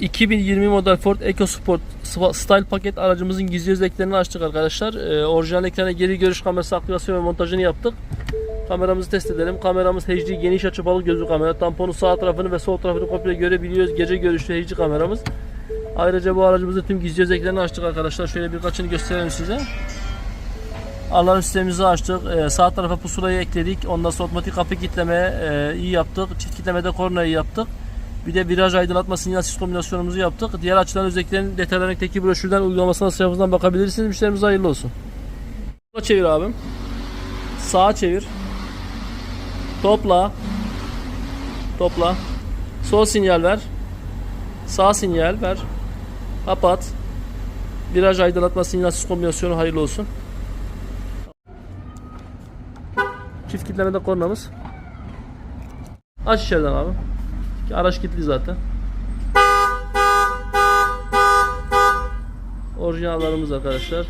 2020 model Ford EcoSport Style paket aracımızın gizli özelliklerini açtık arkadaşlar. Ee, orijinal ekrana geri görüş kamerası aktivasyon ve montajını yaptık. Kameramızı test edelim. Kameramız HD geniş açı balık gözlü kamera. Tamponu sağ tarafını ve sol tarafını komple görebiliyoruz. Gece görüşlü HD kameramız. Ayrıca bu aracımızda tüm gizli özelliklerini açtık arkadaşlar. Şöyle birkaçını gösterelim size. Alarm sistemimizi açtık. Ee, sağ tarafa pusulayı ekledik. Ondan sonra otomatik kapı kitleme e, iyi yaptık. Çift kitlemede kornayı yaptık. Bir de viraj aydınlatma sinyal sis kombinasyonumuzu yaptık. Diğer açılan özelliklerin detaylarındaki broşürden uygulamasına sayfamızdan bakabilirsiniz. Müşterimize hayırlı olsun. Sola çevir abim. Sağa çevir. Topla. Topla. Sol sinyal ver. Sağ sinyal ver. Kapat. Viraj aydınlatma sinyal kombinasyonu hayırlı olsun. Çift kitlemede kornamız. Aç içeriden abi. Araç kilitli zaten. Orijinallarımız arkadaşlar.